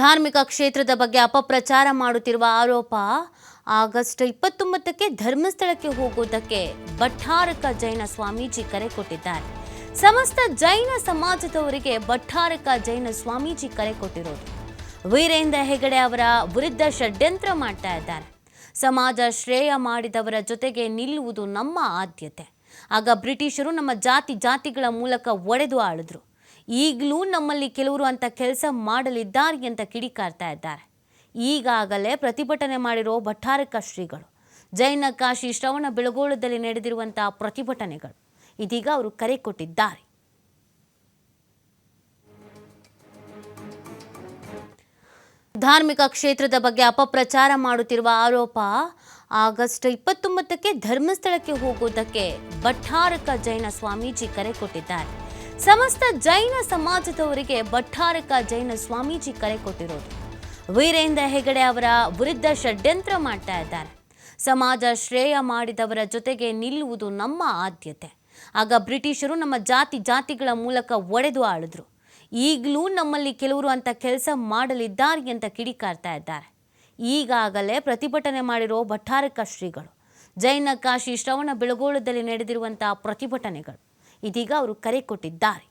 ಧಾರ್ಮಿಕ ಕ್ಷೇತ್ರದ ಬಗ್ಗೆ ಅಪಪ್ರಚಾರ ಮಾಡುತ್ತಿರುವ ಆರೋಪ ಆಗಸ್ಟ್ ಇಪ್ಪತ್ತೊಂಬತ್ತಕ್ಕೆ ಧರ್ಮಸ್ಥಳಕ್ಕೆ ಹೋಗುವುದಕ್ಕೆ ಭಟ್ಟಾರಕ ಜೈನ ಸ್ವಾಮೀಜಿ ಕರೆ ಕೊಟ್ಟಿದ್ದಾರೆ. ಸಮಸ್ತ ಜೈನ ಸಮಾಜದವರಿಗೆ ಭಟ್ಟಾರಕ ಜೈನ ಸ್ವಾಮೀಜಿ ಕರೆ ಕೊಟ್ಟಿರೋದು. ವೀರೇಂದ್ರ ಹೆಗಡೆ ಅವರ ವಿರುದ್ಧ ಷಡ್ಯಂತ್ರ ಮಾಡ್ತಾ ಇದ್ದಾರೆ. ಸಮಾಜ ಶ್ರೇಯ ಮಾಡಿದವರ ಜೊತೆಗೆ ನಿಲ್ಲುವುದು ನಮ್ಮ ಆದ್ಯತೆ. ಆಗ ಬ್ರಿಟಿಷರು ನಮ್ಮ ಜಾತಿ ಜಾತಿಗಳ ಮೂಲಕ ಒಡೆದು ಆಳಿದ್ರು. ಈಗಲೂ ನಮ್ಮಲ್ಲಿ ಕೆಲವರು ಅಂತ ಕೆಲಸ ಮಾಡಲಿದ್ದಾರೆ ಅಂತ ಕಿಡಿಕಾರ್ತಾ ಇದ್ದಾರೆ. ಈಗಾಗಲೇ ಪ್ರತಿಭಟನೆ ಮಾಡಿರೋ ಭಟ್ಟಾರಕ ಶ್ರೀಗಳು, ಜೈನ ಕಾಶಿ ಶ್ರವಣ ಬೆಳಗೋಳದಲ್ಲಿ ನಡೆದಿರುವಂತಹ ಪ್ರತಿಭಟನೆಗಳು ಇದೀಗ ಅವರು ಕರೆ ಕೊಟ್ಟಿದ್ದಾರೆ. ಧಾರ್ಮಿಕ ಕ್ಷೇತ್ರದ ಬಗ್ಗೆ ಅಪಪ್ರಚಾರ ಮಾಡುತ್ತಿರುವ ಆರೋಪ, ಆಗಸ್ಟ್ ಇಪ್ಪತ್ತೊಂಬತ್ತಕ್ಕೆ ಧರ್ಮಸ್ಥಳಕ್ಕೆ ಹೋಗುವುದಕ್ಕೆ ಭಟ್ಟಾರಕ ಜೈನ ಸ್ವಾಮೀಜಿ ಕರೆ ಕೊಟ್ಟಿದ್ದಾರೆ. ಸಮಸ್ತ ಜೈನ ಸಮಾಜದವರಿಗೆ ಭಟ್ಟಾರಕ ಜೈನ ಸ್ವಾಮೀಜಿ ಕರೆ ಕೊಟ್ಟಿರೋದು. ವೀರೇಂದ್ರ ಹೆಗಡೆ ಅವರ ವಿರುದ್ಧ ಷಡ್ಯಂತ್ರ ಮಾಡ್ತಾ ಇದ್ದಾರೆ. ಸಮಾಜ ಶ್ರೇಯ ಮಾಡಿದವರ ಜೊತೆಗೆ ನಿಲ್ಲುವುದು ನಮ್ಮ ಆದ್ಯತೆ. ಆಗ ಬ್ರಿಟಿಷರು ನಮ್ಮ ಜಾತಿ ಜಾತಿಗಳ ಮೂಲಕ ಒಡೆದು ಆಳಿದ್ರು. ಈಗಲೂ ನಮ್ಮಲ್ಲಿ ಕೆಲವರು ಅಂತ ಕೆಲಸ ಮಾಡಲಿದ್ದಾರೆ ಅಂತ ಕಿಡಿಕಾರ್ತಾ ಇದ್ದಾರೆ. ಈಗಾಗಲೇ ಪ್ರತಿಭಟನೆ ಮಾಡಿರೋ ಭಟ್ಟಾರಕ ಶ್ರೀಗಳು, ಜೈನ ಕಾಶಿ ಶ್ರವಣ ಬೆಳಗೋಳದಲ್ಲಿ ನಡೆದಿರುವಂತಹ ಪ್ರತಿಭಟನೆಗಳು ಇದೀಗ ಅವರು ಕರೆ ಕೊಟ್ಟಿದ್ದಾರೆ.